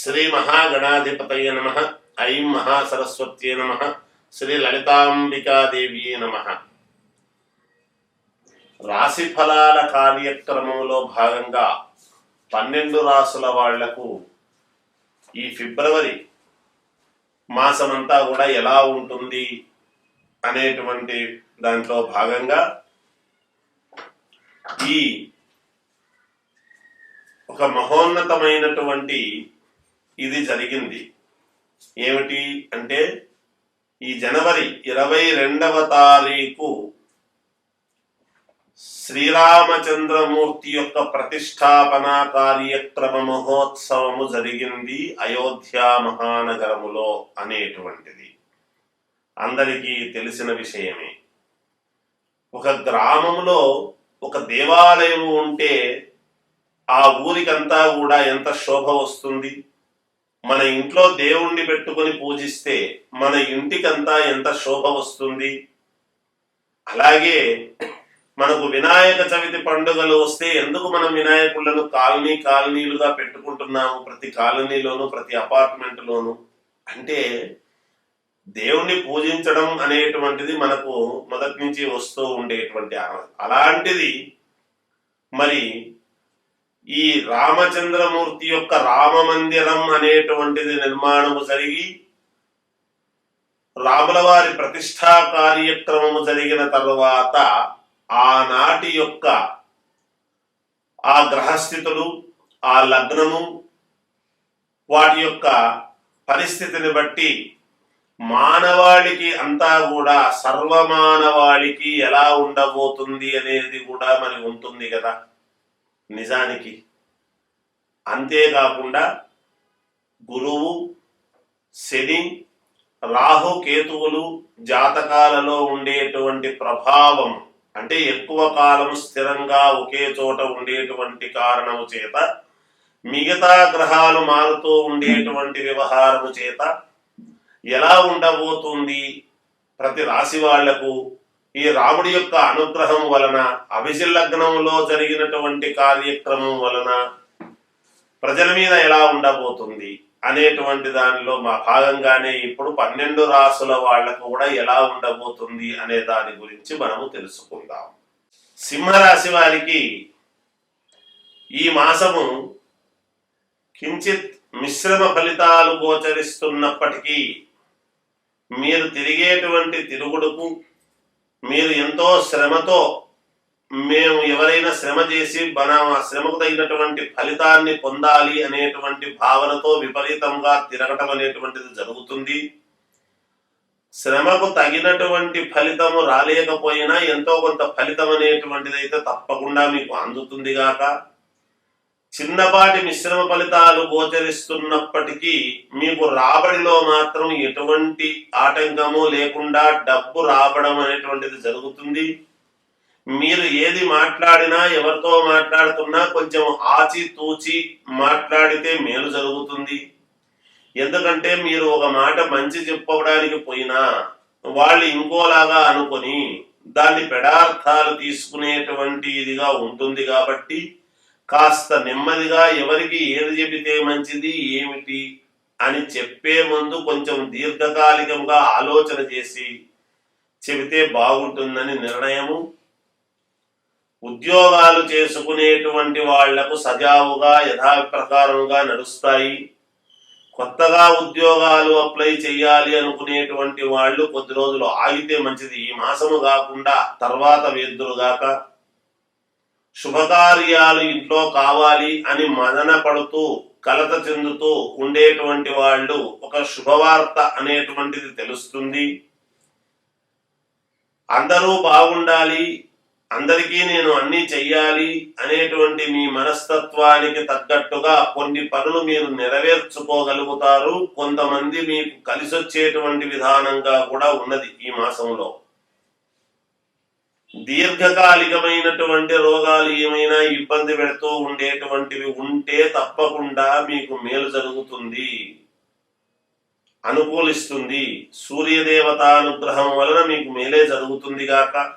శ్రీ మహాగణాధిపతయ నమ. ఐం మహాసరస్వత్యే నమ. శ్రీ లలితాంబికాదేవి నమ. రాశి ఫలాల కార్యక్రమంలో భాగంగా పన్నెండు రాసుల వాళ్ళకు ఈ ఫిబ్రవరి మాసమంతా కూడా ఎలా ఉంటుంది అనేటువంటి దాంట్లో భాగంగా ఈ ఒక మహోన్నతమైనటువంటి ఇది జరిగింది. ఏమిటి అంటే ఈ జనవరి ఇరవై రెండవ తారీఖు శ్రీరామచంద్రమూర్తి యొక్క ప్రతిష్టాపన కార్యక్రమ మహోత్సవము జరిగింది అయోధ్య మహానగరములో అనేటువంటిది. అందరికీ తెలిసిన విషయమే. ఒక గ్రామంలో ఒక దేవాలయం ఉంటే ఆ ఊరికంతా కూడా ఎంత శోభ వస్తుంది? మన ఇంట్లో దేవుణ్ణి పెట్టుకొని పూజిస్తే మన ఇంటికంతా ఎంత శోభ వస్తుంది? అలాగే మనకు వినాయక చవితి పండుగలు వస్తే ఎందుకు మనం వినాయకులను కాలనీ కాలనీలుగా పెట్టుకుంటున్నాము? ప్రతి కాలనీలోను ప్రతి అపార్ట్మెంట్లోను. అంటే దేవుణ్ణి పూజించడం అనేటువంటిది మనకు మొదటి నుంచి వస్తూ ఉండేటువంటి అలాంటిది మరి ఈ రామచంద్రమూర్తి యొక్క రామ మందిరం అనేటువంటిది నిర్మాణము జరిగి రాముల వారి ప్రతిష్టా కార్యక్రమము జరిగిన తరువాత ఆనాటి యొక్క ఆ గ్రహస్థితులు ఆ లగ్నము వాటి యొక్క పరిస్థితిని బట్టి మానవాళికి అంతా కూడా సర్వమానవాళికి ఎలా ఉండబోతుంది అనేది కూడా మరి ఉంటుంది కదా. నిజానికి అంతేకాకుండా గురువు శని రాహు కేతువులు జాతకాలలో ఉండేటువంటి ప్రభావం అంటే ఎక్కువ కాలం స్థిరంగా ఒకే చోట ఉండేటువంటి కారణము చేత మిగతా గ్రహాలు మారుతూ ఉండేటువంటి వ్యవహారము చేత ఎలా ఉండబోతుంది ప్రతి రాశి వాళ్ళకు ఈ రాముడి యొక్క అనుగ్రహం వలన అభిషిల్లగ్నంలో జరిగినటువంటి కార్యక్రమం వలన ప్రజల మీద ఎలా ఉండబోతుంది అనేటువంటి దానిలో మా భాగంగానే ఇప్పుడు పన్నెండు రాసుల వాళ్ళకు కూడా ఎలా ఉండబోతుంది అనే దాని గురించి మనము తెలుసుకుందాం. సింహరాశి వారికి ఈ మాసము కించిత్ మిశ్రమ ఫలితాలు గోచరిస్తున్నప్పటికీ మీరు తిరిగేటువంటి తిరుగుడుకు మీరు ఎంతో శ్రమతో మేము ఎవరైనా శ్రమ చేసి మన శ్రమకు తగినటువంటి ఫలితాన్ని పొందాలి అనేటువంటి భావనతో విపరీతంగా తిరగటం అనేటువంటిది జరుగుతుంది. శ్రమకు తగినటువంటి ఫలితము రాలేకపోయినా ఎంతో కొంత ఫలితం అనేటువంటిది అయితే తప్పకుండా మీకు అందుతుంది గాక. చిన్నపాటి మిశ్రమ ఫలితాలు గోచరిస్తున్నప్పటికీ మీకు రాబడిలో మాత్రం ఎటువంటి ఆటంకము లేకుండా డబ్బు రాబడం అనేటువంటిది జరుగుతుంది. మీరు ఏది మాట్లాడినా ఎవరితో మాట్లాడుతున్నా కొంచెం ఆచి తూచి మాట్లాడితే మేలు జరుగుతుంది. ఎందుకంటే మీరు ఒక మాట మంచి చెప్పడానికి పోయినా వాళ్ళు ఇంకోలాగా అనుకొని దాన్ని పెడార్థాలు తీసుకునేటువంటి ఇదిగా ఉంటుంది కాబట్టి కాస్త నెమ్మదిగా ఎవరికి ఏది చెబితే మంచిది ఏమిటి అని చెప్పే ముందు కొంచెం దీర్ఘకాలికంగా ఆలోచన చేసి చెబితే బాగుంటుందని నిర్ణయము. ఉద్యోగాలు చేసుకునేటువంటి వాళ్ళకు సజావుగా యథాప్రకారంగా నడుస్తాయి. కొత్తగా ఉద్యోగాలు అప్లై చేయాలి అనుకునేటువంటి వాళ్ళు కొద్ది రోజులు ఆగితే మంచిది. ఈ మాసము కాకుండా తర్వాత వేద్దురుగాక శుభకార్యాలు ఇంట్లో కావాలి అని మదన పడుతూ కలత చెందుతూ ఉండేటువంటి వాళ్ళు ఒక శుభవార్త అనేటువంటిది తెలుస్తుంది. అందరూ బాగుండాలి అందరికీ నేను అన్ని చెయ్యాలి అనేటువంటి మీ మనస్తత్వానికి తగ్గట్టుగా కొన్ని పనులు మీరు నెరవేర్చుకోగలుగుతారు. కొంతమంది మీకు కలిసొచ్చేటువంటి విధానంగా కూడా ఉన్నది ఈ మాసంలో. దీర్ఘకాలికమైనటువంటి రోగాలు ఏమైనా ఇబ్బంది పెడుతూ ఉండేటువంటివి ఉంటే తప్పకుండా మీకు మేలు జరుగుతుంది. అనుకూలిస్తుంది. సూర్యదేవత అనుగ్రహం వలన మీకు మేలే జరుగుతుంది గాక.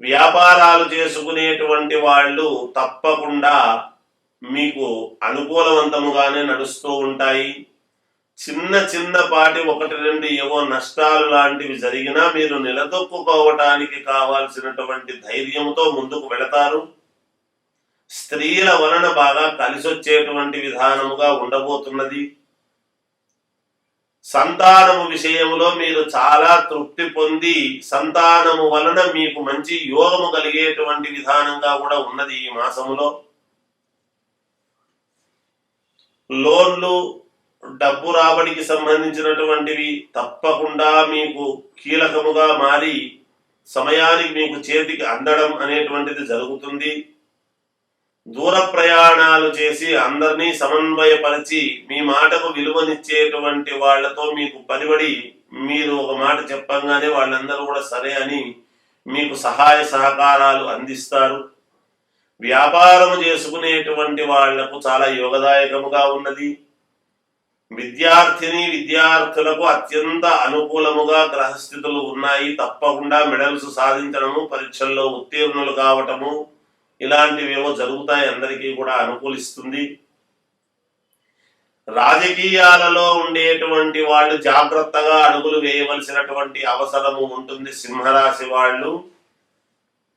వ్యాపారాలు చేసుకునేటువంటి వాళ్ళు తప్పకుండా మీకు అనుకూలవంతముగానే నడుస్తూ ఉంటాయి. చిన్న చిన్నపాటి ఒకటి రెండు ఏవో నష్టాలు లాంటివి జరిగినా మీరు నిలదొక్కుకోవటానికి కావాల్సినటువంటి ధైర్యంతో ముందుకు వెళతారు. స్త్రీల వలన బాగా కలిసొచ్చేటువంటి విధానముగా ఉండబోతున్నది. సంతానము విషయంలో మీరు చాలా తృప్తి పొంది సంతానము వలన మీకు మంచి యోగము కలిగేటువంటి విధానంగా కూడా ఉన్నది ఈ మాసములో. లోన్లు డబ్బు రాబడికి సంబంధించినటువంటివి తప్పకుండా మీకు కీలకముగా మారి సమయానికి మీకు చేతికి అందడం అనేటువంటిది జరుగుతుంది. దూర ప్రయాణాలు చేసి అందరినీ సమన్వయపరిచి మీ మాటకు విలువనిచ్చేటువంటి వాళ్ళతో మీకు పనిబడి మీరు ఒక మాట చెప్పంగానే వాళ్ళందరూ కూడా సరే అని మీకు సహాయ సహకారాలు అందిస్తారు. వ్యాపారం చేసుకునేటువంటి వాళ్ళకు చాలా యోగదాయకముగా ఉన్నది. విద్యార్థిని విద్యార్థులకు అత్యంత అనుకూలముగా గ్రహస్థితులు ఉన్నాయి. తప్పకుండా మెడల్స్ సాధించడము పరీక్షల్లో ఉత్తీర్ణులు కావటము ఇలాంటివేవో జరుగుతాయి. అందరికీ కూడా అనుకూలిస్తుంది. రాజకీయాలలో ఉండేటువంటి వాళ్ళు జాగ్రత్తగా అడుగులు వేయవలసినటువంటి అవసరము ఉంటుంది. సింహరాశి వాళ్ళు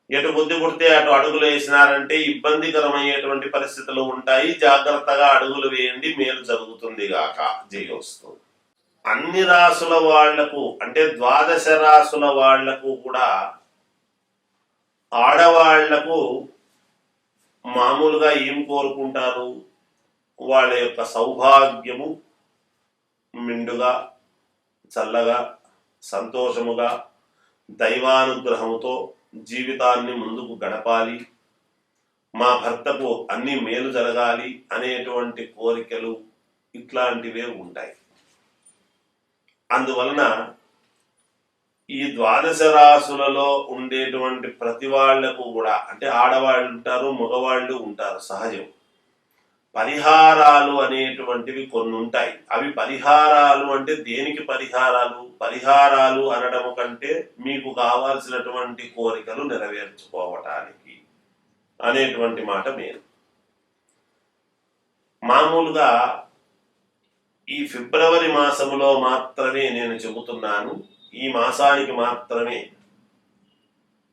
ఎటు బుద్ధి పుడితే అటు అడుగులు వేసినారంటే ఇబ్బందికరమయ్యేటువంటి పరిస్థితులు ఉంటాయి. జాగ్రత్తగా అడుగులు వేయండి మేలు జరుగుతుంది గాక. జయోస్తు అన్ని రాసుల వాళ్ళకు అంటే ద్వాదశ రాసుల వాళ్ళకు కూడా ఆడవాళ్ళకు మామూలుగా ఏం కోరుకుంటారు? వాళ్ళ యొక్క సౌభాగ్యము మిండుగా చల్లగా సంతోషముగా దైవానుగ్రహముతో జీవితాన్ని ముందుకు గడపాలి. మా భర్తకు అన్ని మేలు జరగాలి అనేటువంటి కోరికలు ఇట్లాంటివే ఉంటాయి. అందువలన ఈ ద్వాదశ రాసులలో ఉండేటువంటి ప్రతి వాళ్ళకు కూడా అంటే ఆడవాళ్ళు ఉంటారు మగవాళ్ళు ఉంటారు సహజం. పరిహారాలు అనేటువంటివి కొన్ని ఉంటాయి అవి పరిహారాలు అంటే దేనికి పరిహారాలు? పరిహారాలు అనడం కంటే మీకు కావాల్సినటువంటి కోరికలు నెరవేర్చుకోవటానికి అనేటువంటి మాట మేలు. మామూలుగా ఈ ఫిబ్రవరి మాసములో మాత్రమే నేను చెబుతున్నాను. ఈ మాసానికి మాత్రమే.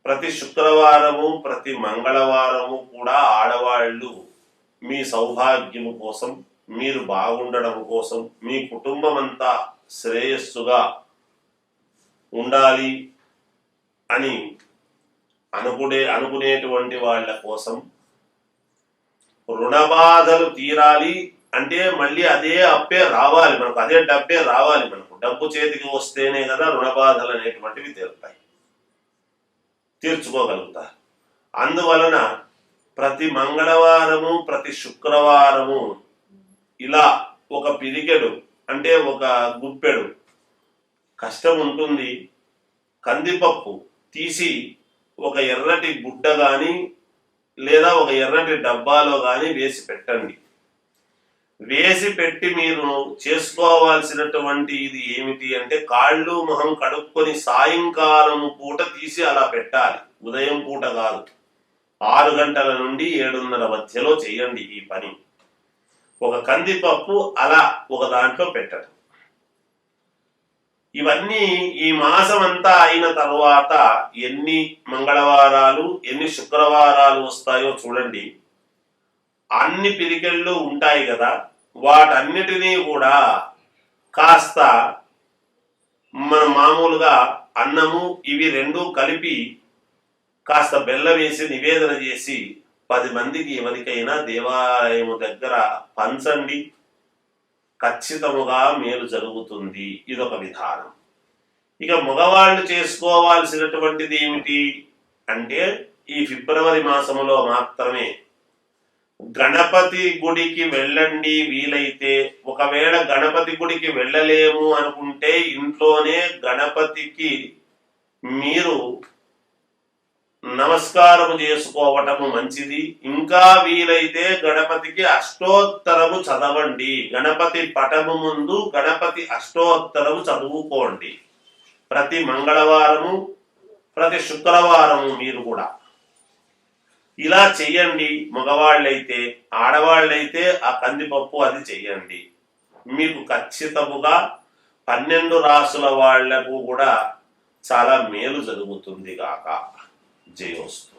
ప్రతి శుక్రవారము ప్రతి మంగళవారము కూడా ఆడవాళ్ళు మీ సౌభాగ్యము కోసం మీరు బాగుండడం కోసం మీ కుటుంబం అంతా శ్రేయస్సుగా ఉండాలి అని అనుకునే అనుకునేటువంటి వాళ్ళ కోసం రుణబాధలు తీరాలి అంటే మళ్ళీ అదే అప్పే రావాలి మనకు అదే డబ్బే రావాలి మనకు. డబ్బు చేతికి వస్తేనే కదా రుణబాధలు అనేటువంటివి తీరుతాయి. తీర్చుకోగలుగుతారు. అందువలన ప్రతి మంగళవారము ప్రతి శుక్రవారము ఇలా ఒక పిరికెడు అంటే ఒక గుప్పెడు. కష్టం ఉంటుంది. కందిపప్పు తీసి ఒక ఎర్రటి గుడ్డ కానీ లేదా ఒక ఎర్రటి డబ్బాలో కానీ వేసి పెట్టండి. వేసి పెట్టి మీరు చేసుకోవాల్సినటువంటి ఇది ఏమిటి అంటే కాళ్ళు మొహం కడుక్కొని సాయంకాలం పూట తీసి అలా పెట్టాలి. ఉదయం పూట కాదు. ఆరు గంటల నుండి ఏడున్నర మధ్యలో చేయండి ఈ పని. ఒక కందిపప్పు అలా ఒక దాంట్లో పెట్టడం ఇవన్నీ ఈ మాసం అంతా అయిన తర్వాత ఎన్ని మంగళవారాలు ఎన్ని శుక్రవారాలు వస్తాయో చూడండి. అన్ని పిరికెళ్ళు ఉంటాయి కదా వాటన్నిటినీ కూడా కాస్త మన మామూలుగా అన్నము ఇవి రెండు కలిపి కాస్త బెల్లం వేసి నివేదన చేసి పది మందికి ఎవరికైనా దేవాలయము దగ్గర పంచండి. ఖచ్చితముగా మేలు జరుగుతుంది. ఇదొక విధానం. ఇక మగవాళ్ళు చేసుకోవాల్సినటువంటిది ఏమిటి అంటే ఈ ఫిబ్రవరి మాసములో మాత్రమే గణపతి గుడికి వెళ్ళండి వీలైతే. ఒకవేళ గణపతి గుడికి వెళ్ళలేము అనుకుంటే ఇంట్లోనే గణపతికి మీరు నమస్కారము చేసుకోవటము మంచిది. ఇంకా వీలైతే గణపతికి అష్టోత్తరము చదవండి. గణపతి పటము ముందు గణపతి అష్టోత్తరము చదువుకోండి. ప్రతి మంగళవారము ప్రతి శుక్రవారము మీరు కూడా. ఇలా చెయ్యండి. మగవాళ్ళైతే ఆడవాళ్ళైతే ఆ కందిపప్పు అది చెయ్యండి. మీకు ఖచ్చితముగా పన్నెండు రాసుల వాళ్ళకు కూడా చాలా మేలు జరుగుతుంది గాక. జయోస్తు